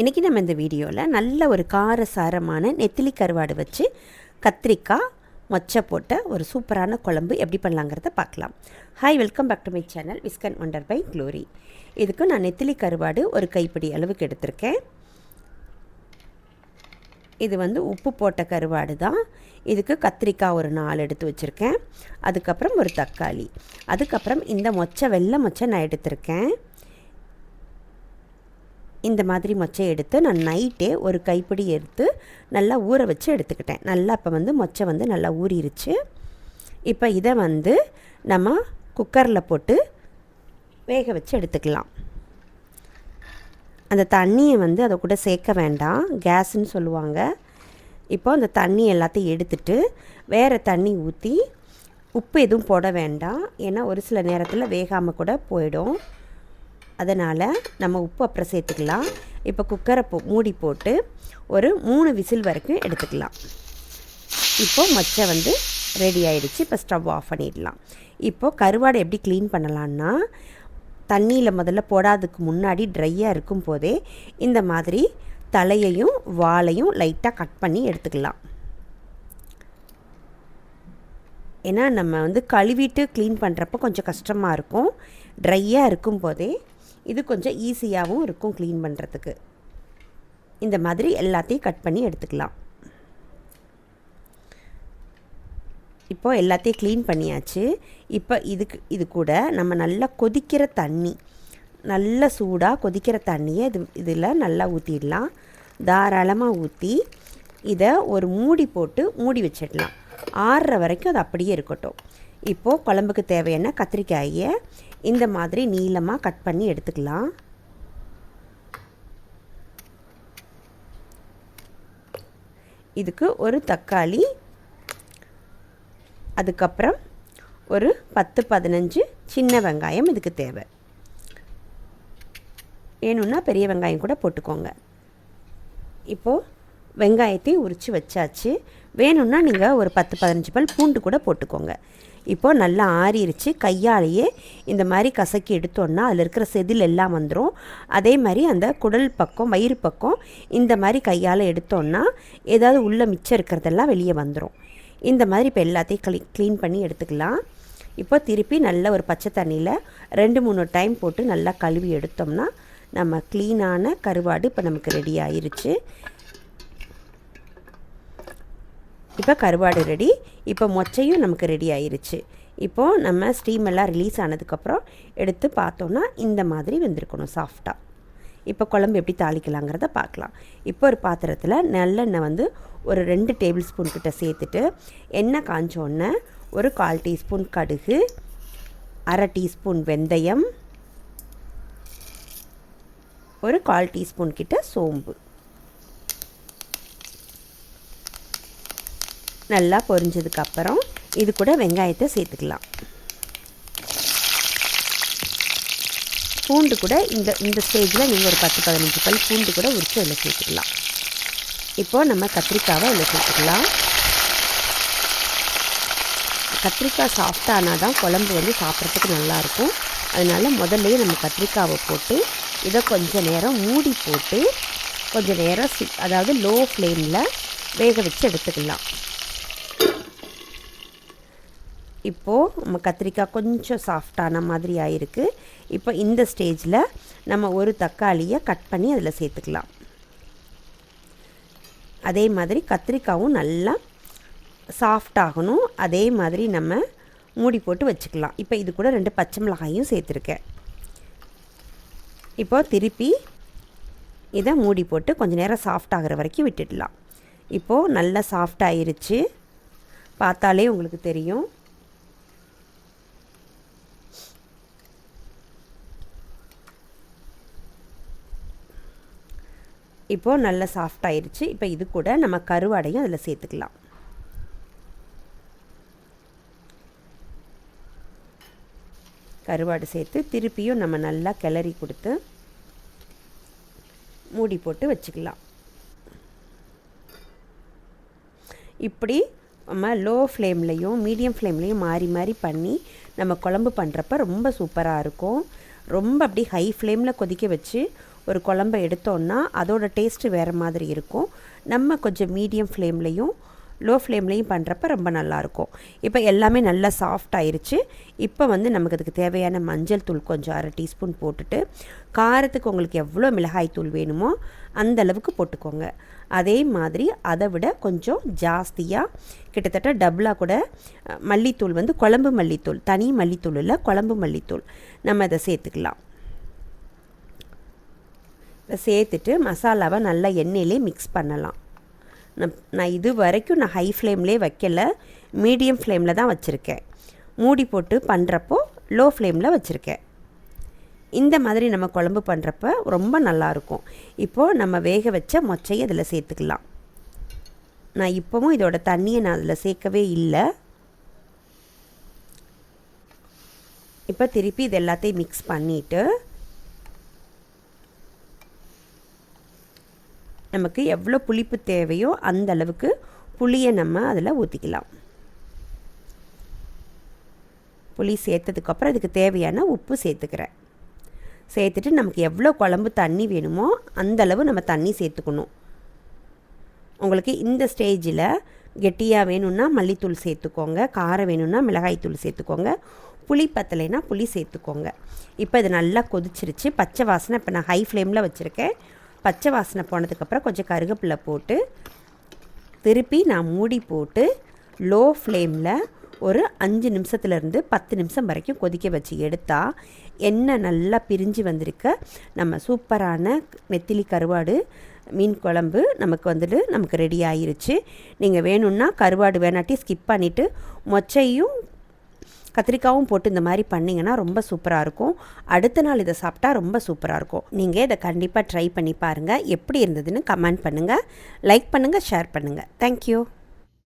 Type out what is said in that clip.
இன்றைக்கி நம்ம இந்த வீடியோவில் நல்ல ஒரு காரசாரமான நெத்திலி கருவாடு வச்சு கத்திரிக்காய் மொச்சை போட்ட ஒரு சூப்பரான குழம்பு எப்படி பண்ணலாங்கிறத பார்க்கலாம். Hi welcome back to my channel விஸ்கன் wonder by Glory இதுக்கு நான் நெத்திலி கருவாடு ஒரு கைப்பிடி அளவுக்கு எடுத்திருக்கேன். இது வந்து உப்பு போட்ட கருவாடு தான். இதுக்கு கத்திரிக்காய் ஒரு நாலு எடுத்து வச்சுருக்கேன். அதுக்கப்புறம் ஒரு தக்காளி. அதுக்கப்புறம் இந்த மொச்சை வெள்ளை மொச்சை நான் எடுத்திருக்கேன். இந்த மாதிரி மொச்சை எடுத்து நான் நைட்டே ஒரு கைப்பிடி எடுத்து நல்லா ஊற வச்சு எடுத்துக்கிட்டேன். நல்லா இப்போ வந்து மொச்சை வந்து நல்லா ஊறிடுச்சு இப்போ இதை வந்து நம்ம குக்கரில் போட்டு வேக வச்சு எடுத்துக்கலாம். அந்த தண்ணியை வந்து அதை கூட சேர்க்க வேண்டாம். கேஸுன்னு சொல்லுவாங்க. இப்போ அந்த தண்ணி எல்லாத்தையும் எடுத்துட்டு வேறு தண்ணி ஊற்றி உப்பு எதுவும் போட வேண்டாம். ஏன்னா ஒரு சில நேரத்தில் வேகாமல் கூட போயிடும். அதனால் நம்ம உப்பு அப்புறம் சேர்த்துக்கலாம். இப்போ குக்கரை போ மூடி போட்டு ஒரு மூணு விசில் வரைக்கும் எடுத்துக்கலாம். இப்போது மச்சை வந்து ரெடி ஆகிடுச்சு இப்போ ஸ்டவ் ஆஃப் பண்ணிடலாம். இப்போது கருவாடை எப்படி க்ளீன் பண்ணலான்னா தண்ணியில் முதல்ல போடாததுக்கு முன்னாடி ட்ரையாக இருக்கும் போதே இந்த மாதிரி தலையையும் வாலையும் லைட்டாக கட் பண்ணி எடுத்துக்கலாம். ஏன்னா நம்ம வந்து கழுவிட்டு க்ளீன் பண்ணுறப்போ கொஞ்சம் கஷ்டமாக இருக்கும். ட்ரையாக இருக்கும் போதே இது கொஞ்சம் ஈஸியாகவும் இருக்கும் க்ளீன் பண்ணுறதுக்கு. இந்த மாதிரி எல்லாத்தையும் கட் பண்ணி எடுத்துக்கலாம். இப்போது எல்லாத்தையும் க்ளீன் பண்ணியாச்சு. இப்போ இதுக்கு இது கூட நம்ம நல்லா கொதிக்கிற தண்ணி நல்ல சூடாக கொதிக்கிற தண்ணியை இது இதில் நல்லா ஊற்றிடலாம். தாராளமாக ஊற்றி இதை ஒரு மூடி போட்டு மூடி வச்சிடலாம். ஆறுற வரைக்கும் அது அப்படியே இருக்கட்டும். இப்போது குழம்புக்கு தேவையான கத்திரிக்காயை இந்த மாதிரி நீளமாக கட் பண்ணி எடுத்துக்கலாம். இதுக்கு ஒரு தக்காளி அதுக்கப்புறம் ஒரு பத்து பதினஞ்சு சின்ன வெங்காயம் இதுக்கு தேவை. வேணும்னா பெரிய வெங்காயம் கூட போட்டுக்கோங்க. இப்போது வெங்காயத்தையும் உரித்து வச்சாச்சு. வேணும்னா நீங்கள் ஒரு பத்து பதினஞ்சு பல் பூண்டு கூட போட்டுக்கோங்க. இப்போது நல்லா ஆறிடுச்சு கையாலேயே இந்த மாதிரி கசக்கி எடுத்தோன்னா அதில் இருக்கிற செதில் எல்லாம் வந்துடும் அதே மாதிரி அந்த குடல் பக்கம் வயிறு பக்கம் இந்த மாதிரி கையால் எடுத்தோன்னா ஏதாவது உள்ளே மிச்சம் இருக்கிறதெல்லாம் வெளியே வந்துடும் இந்த மாதிரி இப்போ எல்லாத்தையும் க்ளீ க்ளீன் பண்ணி எடுத்துக்கலாம். இப்போ திருப்பி நல்ல ஒரு பச்சை தண்ணியில் ரெண்டு மூணு டைம் போட்டு நல்லா கழுவி எடுத்தோம்னா நம்ம க்ளீனான கருவாடு இப்போ நமக்கு ரெடி ஆயிருச்சு. இப்போ கருவாடு ரெடி இப்போ மொச்சையும் நமக்கு ரெடி ஆயிருச்சு. இப்போது நம்ம ஸ்டீம் எல்லாம் ரிலீஸ் ஆனதுக்கப்புறம் எடுத்து பார்த்தோன்னா இந்த மாதிரி வெந்திருக்கணும் சாஃப்டாக இப்போ குழம்பு எப்படி தாளிக்கலாங்கிறத பார்க்கலாம். இப்போ ஒரு பாத்திரத்தில் நல்லெண்ணெய் வந்து ஒரு ரெண்டு டேபிள் ஸ்பூன் கிட்ட சேர்த்துட்டு எண்ணெய் காஞ்சோடனே ஒரு கால் டீஸ்பூன் கடுகு அரை டீஸ்பூன் வெந்தயம் ஒரு கால் டீஸ்பூன் கிட்ட சோம்பு. நல்லா பொரிஞ்சதுக்கப்புறம் இது கூட வெங்காயத்தை சேர்த்துக்கலாம். பூண்டு கூட இந்த இந்த ஸ்டேஜில் நீங்கள் ஒரு பத்து பதினஞ்சு பல் பூண்டு கூட உரித்து அதில் சேர்த்துக்கலாம். இப்போது நம்ம கத்திரிக்காவை அதில் சேர்த்துக்கலாம். கத்திரிக்காய் சாஃப்டானால் தான் குழம்பு வந்து சாப்பிட்றதுக்கு நல்லாயிருக்கும் அதனால் முதல்லையே நம்ம கத்திரிக்காவை போட்டு இதை கொஞ்சம் நேரம் மூடி போட்டு கொஞ்சம் நேரம் சி அதாவது லோ ஃப்ளேமில் வேக வச்சு எடுத்துக்கலாம். இப்போது நம்ம கத்திரிக்காய் கொஞ்சம் சாஃப்டான மாதிரி ஆயிருக்கு இப்போ இந்த ஸ்டேஜில் நம்ம ஒரு தக்காளியை கட் பண்ணி அதில் சேர்த்துக்கலாம். அதே மாதிரி கத்திரிக்காவும் நல்லா சாஃப்ட் ஆகணும். அதே மாதிரி நம்ம மூடி போட்டு வச்சுக்கலாம். இப்போ இது கூட ரெண்டு பச்சை மிளகாயும் சேர்த்துருக்கேன். இப்போ திருப்பி இதை மூடி போட்டு கொஞ்சம் நேரம் சாஃப்ட் ஆகிற வரைக்கும் விட்டுடலாம். இப்போது நல்லா சாஃப்ட் ஆயிருச்சு. பார்த்தாலே உங்களுக்கு தெரியும். இப்போது நல்லா சாஃப்ட் ஆயிருச்சு. இப்போ இது கூட நம்ம கருவாடையும் அதில் சேர்த்துக்கலாம். கருவாடு சேர்த்து திருப்பியும் நம்ம நல்லா கிளறி கொடுத்து மூடி போட்டு வச்சுக்கலாம். இப்படி நம்ம லோ ஃப்ளேம்லேயும் மீடியம் ஃப்ளேம்லேயும் மாறி மாறி பண்ணி நம்ம குழம்பு பண்ணுறப்ப ரொம்ப சூப்பராக இருக்கும். ரொம்ப அப்படி ஹை ஃப்ளேமில் கொதிக்க வச்சு ஒரு குழம்ப எடுத்தோன்னா அதோடய டேஸ்ட்டு வேறு மாதிரி இருக்கும். நம்ம கொஞ்சம் மீடியம் ஃப்ளேம்லேயும் லோ ஃப்ளேம்லேயும் பண்ணுறப்ப ரொம்ப நல்லாயிருக்கும் இப்போ எல்லாமே நல்லா சாஃப்ட் ஆயிடுச்சு இப்போ வந்து நமக்கு அதுக்கு தேவையான மஞ்சள் தூள் கொஞ்சம் அரை டீஸ்பூன் போட்டுட்டு காரத்துக்கு உங்களுக்கு எவ்வளோ மிளகாய் தூள் வேணுமோ அந்த அளவுக்கு போட்டுக்கோங்க. அதே மாதிரி அதை விட கொஞ்சம் ஜாஸ்தியாக கிட்டத்தட்ட டபுளாக கூட மல்லித்தூள் வந்து குழம்பு மல்லித்தூள் தனி மல்லித்தூள் இல்லை குழம்பு மல்லித்தூள். நம்ம அதை சேர்த்துக்கலாம். சேர்த்துட்டு மசாலாவை நல்லா எண்ணெயிலே மிக்ஸ் பண்ணலாம். நான் நான் இது வரைக்கும் நான் ஹை ஃப்ளேம்லேயே வைக்கல. மீடியம் ஃப்ளேமில் தான் வச்சுருக்கேன். மூடி போட்டு பண்ணுறப்போ லோ ஃப்ளேமில் வச்சுருக்கேன். இந்த மாதிரி நம்ம குழம்பு பண்ணுறப்ப ரொம்ப நல்லாயிருக்கும் இப்போது நம்ம வேக வச்ச மொச்சையை அதில் சேர்த்துக்கலாம். நான் இப்போவும் இதோட தண்ணியை நான் அதில் சேர்க்கவே இல்லை. இப்போ திருப்பி இது எல்லாத்தையும் மிக்ஸ் பண்ணிவிட்டு நமக்கு எவ்வளோ புளிப்பு தேவையோ அந்த அளவுக்கு புளியை நம்ம அதில் ஊற்றிக்கலாம் புளி சேர்த்ததுக்கப்புறம் அதுக்கு தேவையான உப்பு சேர்த்துக்கிறேன். சேர்த்துட்டு நமக்கு எவ்வளோ குழம்பு தண்ணி வேணுமோ அந்த அளவு நம்ம தண்ணி சேர்த்துக்கணும். உங்களுக்கு இந்த ஸ்டேஜில் கெட்டியாக வேணும்னா மல்லித்தூள் சேர்த்துக்கோங்க காரம் வேணும்னா மிளகாய்த்தூள் சேர்த்துக்கோங்க புளி பத்தலைனா புளி சேர்த்துக்கோங்க. இப்போ இது நல்லா கொதிச்சிருச்சு பச்சை வாசனை இப்போ நான் ஹை ஃப்ளேமில் வச்சுருக்கேன். பச்சை வாசனை போனதுக்கப்புறம் கொஞ்சம் கருகப்பில்லை போட்டு திருப்பி நான் மூடி போட்டு லோ ஃப்ளேமில் ஒரு அஞ்சு நிமிஷத்துலேருந்து பத்து நிமிஷம் வரைக்கும் கொதிக்க வச்சு எடுத்தால் எண்ணெய் நல்லா பிரிஞ்சு வந்திருக்க. நம்ம சூப்பரான நெத்திலி கருவாடு மீன் குழம்பு நமக்கு வந்துட்டு நமக்கு ரெடி ஆயிருச்சு. நீங்கள் வேணும்னா கருவாடு வேணாட்டி ஸ்கிப் பண்ணிவிட்டு மொச்சையும் கத்திரிக்காவும் போட்டு இந்த மாதிரி பண்ணிங்கன்னா ரொம்ப சூப்பராக இருக்கும். அடுத்த நாள் இதை சாப்பிட்டா ரொம்ப சூப்பராக இருக்கும். நீங்கள் இதை கண்டிப்பாக ட்ரை பண்ணி பாருங்கள் எப்படி இருந்ததுன்னு கமெண்ட் பண்ணுங்கள் லைக் பண்ணுங்கள் ஷேர் பண்ணுங்கள் தேங்க்யூ